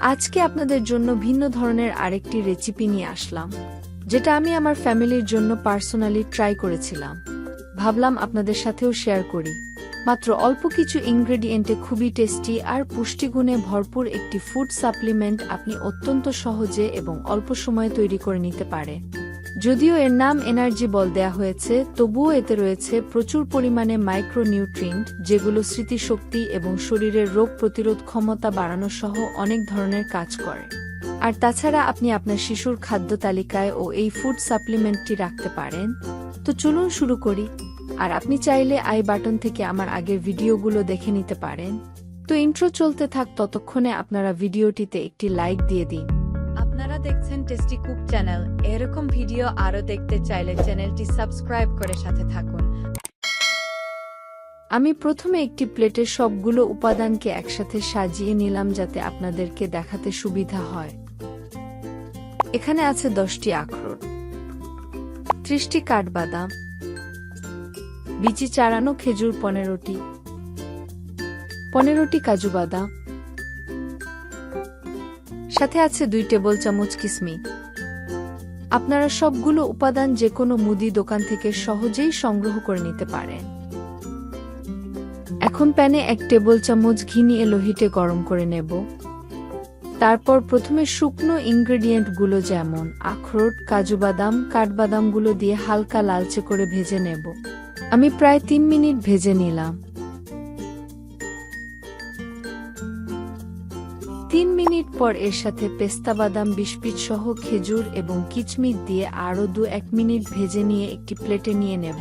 আজকে আপনাদের জন্য ভিন্ন ধরনের আরেকটি রেসিপি নিয়ে আসলাম, যেটা আমি আমার ফ্যামিলির জন্য পার্সোনালি ট্রাই করেছিলাম। ভাবলাম আপনাদের সাথেও শেয়ার করি। মাত্র অল্প কিছু ইনগ্রেডিয়েন্টে খুবই টেস্টি আর পুষ্টিগুণে ভরপুর একটি ফুড সাপ্লিমেন্ট আপনি অত্যন্ত সহজে এবং অল্প সময়ে তৈরি করে নিতে পারে। যদিও এর নাম এনার্জি বল দেয়া হয়েছে, তবুও এতে রয়েছে প্রচুর পরিমাণে মাইক্রোনিউট্রিয়েন্ট, যেগুলো স্মৃতিশক্তি এবং শরীরের রোগ প্রতিরোধ ক্ষমতা বাড়ানো সহ অনেক ধরনের কাজ করে। আর তাছাড়া আপনি আপনার শিশুর খাদ্য তালিকায় ও এই ফুড সাপ্লিমেন্টটি রাখতে পারেন। তো চলুন শুরু করি। আর আপনি চাইলে আই বাটন থেকে আমার আগের ভিডিওগুলো দেখে নিতে পারেন। তো ইন্ট্রো চলতে থাক, ততক্ষণে আপনারা ভিডিওটিতে একটি লাইক দিয়ে দিন। আপনারা দেখছেন টেস্টি কুক চ্যানেল। এরকম ভিডিও আরও দেখতে চাইলে চ্যানেলটি সাবস্ক্রাইব করে সাথে থাকুন। আমি প্রথমে একটি প্লেটে সবগুলো উপাদানকে একসাথে সাজিয়ে নিলাম যাতে আপনাদেরকে দেখাতে সুবিধা হয়। এখানে আছে দশটি আখরোট, ত্রিশটি কাঠবাদাম, বিচি চারানো খেজুর পনেরোটি পনেরোটি কাজু বাদাম সাথে আছে দুই টেবিল চামচ কিসমি আপনারা সবগুলো উপাদান যে কোনো মুদি দোকান থেকে সহজেই সংগ্রহ করে নিতে পারেন। এখন প্যানে এক টেবিল চামচ ঘি নিয়ে লোহিটে গরম করে নেব। তারপর প্রথমে শুকনো ইনগ্রেডিয়েন্টগুলো যেমন আখরোট কাজু বাদাম কাঠবাদামগুলো দিয়ে হালকা লালচে করে ভেজে নেব। আমি প্রায় তিন মিনিট ভেজে নিলাম। তিন মিনিট পর এর সাথে পেস্তা বাদাম বিস্পিট সহ খেজুর এবং কিচমিচ দিয়ে আরও দু এক মিনিট ভেজে নিয়ে একটি প্লেটে নিয়ে নেব।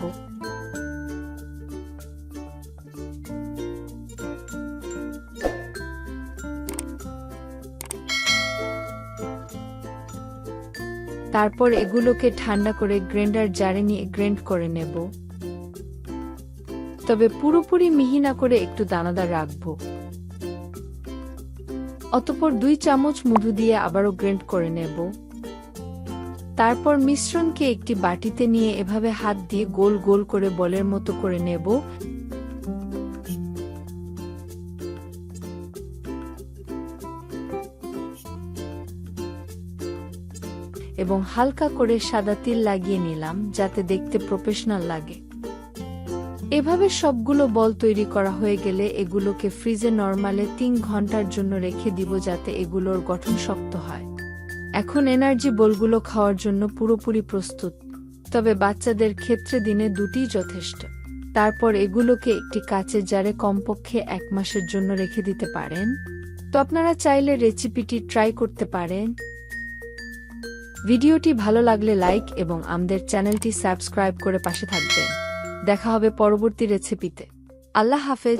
তারপর এগুলোকে ঠান্ডা করে গ্রেন্ডার জারে নিয়ে গ্রেন্ড করে নেব। তবে পুরোপুরি মিহি না করে একটু দানাদার রাখব। অতপর দুই চামচ মধু দিয়ে আবারও গ্রেন্ড করে নেব। তারপর মিশ্রণকে একটি বাটিতে নিয়ে এভাবে হাত দিয়ে গোল গোল করে বলের মতো করে নেব। এবং হালকা করে সাদা তিল লাগিয়ে নিলাম, যাতে দেখতে প্রফেশনাল লাগে। এভাবে সবগুলো বল তৈরি করা হয়ে গেলে এগুলোকে ফ্রিজে নরমালে তিন ঘণ্টার জন্য রেখে দিব যাতে এগুলোর গঠন শক্ত হয়। এখন এনার্জি বলগুলো খাওয়ার জন্য পুরোপুরি প্রস্তুত। তবে বাচ্চাদের ক্ষেত্রে দিনে দুটি যথেষ্ট। তারপর এগুলোকে একটি কাচের জারে কমপক্ষে এক মাসের জন্য রেখে দিতে পারেন। তো আপনারা চাইলে রেসিপিটি ট্রাই করতে পারেন। ভিডিওটি ভালো লাগলে লাইক এবং আমাদের চ্যানেলটি সাবস্ক্রাইব করে পাশে থাকবেন। দেখা হবে পরবর্তী রেসিপিতে আল্লাহ হাফেজ।